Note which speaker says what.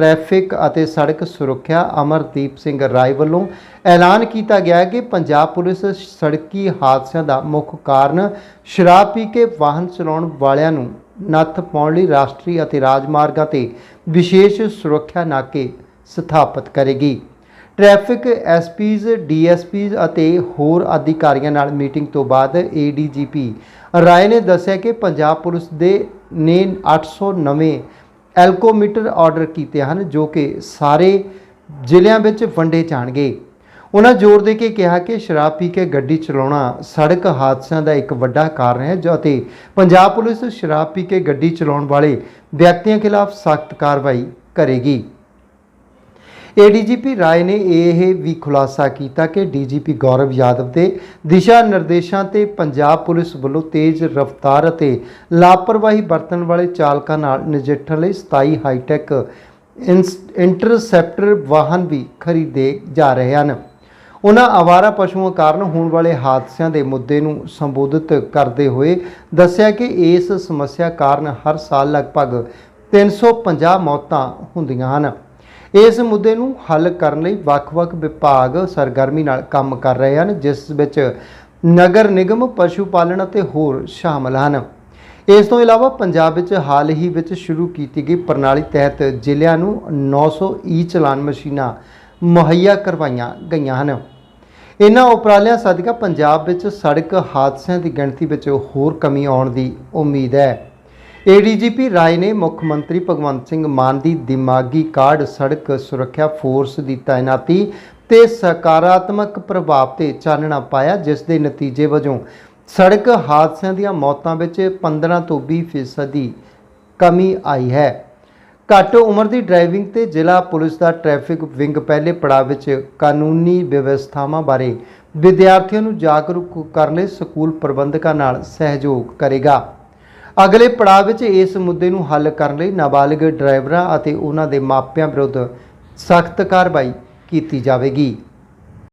Speaker 1: traffic ਅਤੇ ਸੜਕ ਸੁਰੱਖਿਆ ਅਮਰਦੀਪ ਸਿੰਘ ਰਾਏ ਵੱਲੋਂ ਐਲਾਨ ਕੀਤਾ ਗਿਆ ਹੈ ਕਿ ਪੰਜਾਬ ਪੁਲਿਸ ਸੜਕੀ ਹਾਦਸਿਆਂ ਦਾ ਮੁੱਖ ਕਾਰਨ ਸ਼ਰਾਬ ਪੀ ਕੇ ਵਾਹਨ ਚਲਾਉਣ ਵਾਲਿਆਂ ਨੂੰ ਨੱਥ ਪਾਉਣ ਲਈ ਰਾਸ਼ਟਰੀ ਅਤੇ ਰਾਜਮਾਰਗਾਂ ਤੇ ਵਿਸ਼ੇਸ਼ ਸੁਰੱਖਿਆ ਨਾਕੇ ਸਥਾਪਿਤ ਕਰੇਗੀ। ਟ੍ਰੈਫਿਕ ਐਸਪੀਜ਼, ਡੀਐਸਪੀਜ਼ ਅਤੇ ਹੋਰ ਅਧਿਕਾਰੀਆਂ ਨਾਲ ਮੀਟਿੰਗ ਤੋਂ ਬਾਅਦ ਏਡੀਜੀਪੀ ਰਾਏ ਨੇ ਦੱਸਿਆ ਕਿ ਪੰਜਾਬ ਪੁਲਿਸ ਦੇ ਨੇ 800 ਨਵੇਂ ਐਲਕੋਮੀਟਰ ਆਰਡਰ ਕੀਤੇ ਹਨ ਜੋ ਕਿ ਸਾਰੇ ਜ਼ਿਲ੍ਹਿਆਂ ਵਿੱਚ ਵੰਡੇ ਜਾਣਗੇ। ਉਹਨਾਂ ਜ਼ੋਰ ਦੇ ਕੇ ਕਿਹਾ ਕਿ ਸ਼ਰਾਬ ਪੀ ਕੇ ਗੱਡੀ ਚਲਾਉਣਾ ਸੜਕ ਹਾਦਸਿਆਂ ਦਾ ਇੱਕ ਵੱਡਾ ਕਾਰਨ ਹੈ ਜੋ ਅਤੇ ਪੰਜਾਬ ਪੁਲਿਸ ਸ਼ਰਾਬ ਪੀ ਕੇ ਗੱਡੀ ਚਲਾਉਣ ਵਾਲੇ ਵਿਅਕਤੀਆਂ ਖਿਲਾਫ ਸਖਤ ਕਾਰਵਾਈ ਕਰੇਗੀ। ਏਡੀਜੀਪੀ ਰਾਏ ਨੇ ਇਹ ਵੀ ਖੁਲਾਸਾ ਕੀਤਾ ਕਿ ਡੀਜੀਪੀ ਗੌਰਵ ਯਾਦਵ ਦੇ ਦਿਸ਼ਾ ਨਿਰਦੇਸ਼ਾਂ ਤੇ ਪੰਜਾਬ ਪੁਲਿਸ ਵੱਲੋਂ ਤੇਜ਼ ਰਫ਼ਤਾਰ ਅਤੇ ਲਾਪਰਵਾਹੀ ਵਰਤਣ ਵਾਲੇ ਚਾਲਕਾਂ ਨਾਲ ਨਜਿੱਠਣ ਲਈ 27 ਹਾਈਟੈਕ ਇੰਸ- ਇੰਟਰਸੈਪਟਰ ਵਾਹਨ ਵੀ ਖਰੀਦੇ ਜਾ ਰਹੇ ਹਨ। ਉਹਨਾਂ ਆਵਾਰਾ ਪਸ਼ੂਆਂ ਕਾਰਨ ਹੋਣ ਵਾਲੇ ਹਾਦਸਿਆਂ ਦੇ ਮੁੱਦੇ ਨੂੰ ਸੰਬੋਧਿਤ ਕਰਦੇ ਹੋਏ ਦੱਸਿਆ ਕਿ ਇਸ ਸਮੱਸਿਆ ਕਾਰਨ ਹਰ ਸਾਲ ਲਗਭਗ 350 ਮੌਤਾਂ ਹੁੰਦੀਆਂ ਹਨ। ਇਸ ਮੁੱਦੇ ਨੂੰ ਹੱਲ ਕਰਨ ਲਈ ਵੱਖ-ਵੱਖ ਵਿਭਾਗ ਸਰਗਰਮੀ ਨਾਲ ਕੰਮ ਕਰ ਰਹੇ ਹਨ, ਜਿਸ ਵਿੱਚ ਨਗਰ ਨਿਗਮ ਪਸ਼ੂ ਪਾਲਣ ਅਤੇ ਹੋਰ ਸ਼ਾਮਲ ਹਨ। ਇਸ ਤੋਂ ਇਲਾਵਾ ਪੰਜਾਬ ਵਿੱਚ ਹਾਲ ਹੀ ਵਿੱਚ ਸ਼ੁਰੂ ਕੀਤੀ ਗਈ ਪ੍ਰਣਾਲੀ ਤਹਿਤ ਜ਼ਿਲ੍ਹਿਆਂ ਨੂੰ 900 ਈ ਚਲਾਨ ਮਸ਼ੀਨਾਂ ਮੁਹੱਈਆ ਕਰਵਾਈਆਂ ਗਈਆਂ ਹਨ। ਇਨ੍ਹਾਂ ਉਪਰਾਲਿਆਂ ਸਦਕਾ ਪੰਜਾਬ ਵਿੱਚ ਸੜਕ ਹਾਦਸਿਆਂ ਦੀ ਗਿਣਤੀ ਵਿੱਚ ਹੋਰ ਕਮੀ ਆਉਣ ਦੀ ਉਮੀਦ ਹੈ। ਏਡੀਜੀਪੀ ਰਾਏ ਨੇ ਮੁੱਖ ਮੰਤਰੀ ਭਗਵੰਤ ਸਿੰਘ ਮਾਨ ਦੀ ਦਿਮਾਗੀ ਕਾਢ, ਸੜਕ ਸੁਰੱਖਿਆ ਫੋਰਸ ਦੀ ਤਾਇਨਾਤੀ ਤੇ ਸਕਾਰਾਤਮਕ ਪ੍ਰਭਾਵ ਤੇ ਚਾਨਣਾ ਪਾਇਆ, ਜਿਸ ਦੇ ਨਤੀਜੇ ਵਜੋਂ ਸੜਕ ਹਾਦਸਿਆਂ ਦੀਆਂ ਮੌਤਾਂ ਵਿੱਚ 15 ਤੋਂ 20 ਫੀਸਦੀ ਕਮੀ ਆਈ ਹੈ। ਘੱਟ ਉਮਰ ਦੀ ਡਰਾਈਵਿੰਗ ਤੇ ਜ਼ਿਲ੍ਹਾ ਪੁਲਿਸ ਦਾ ਟ੍ਰੈਫਿਕ ਵਿੰਗ ਪਹਿਲੇ ਪੜਾਅ ਵਿੱਚ ਕਾਨੂੰਨੀ ਵਿਵਸਥਾਵਾਂ ਬਾਰੇ ਵਿਦਿਆਰਥੀਆਂ ਨੂੰ ਜਾਗਰੂਕ ਕਰਨ ਲਈ ਸਕੂਲ ਪ੍ਰਬੰਧਕਾਂ ਨਾਲ ਸਹਿਯੋਗ ਕਰੇਗਾ। ਅਗਲੇ ਪੜਾਅ ਵਿੱਚ ਇਸ ਮੁੱਦੇ ਨੂੰ ਹੱਲ ਕਰਨ ਲਈ ਨਾਬਾਲਗ ਡਰਾਈਵਰਾਂ ਅਤੇ ਉਹਨਾਂ ਦੇ ਮਾਪਿਆਂ ਵਿਰੁੱਧ ਸਖਤ ਕਾਰਵਾਈ ਕੀਤੀ ਜਾਵੇਗੀ।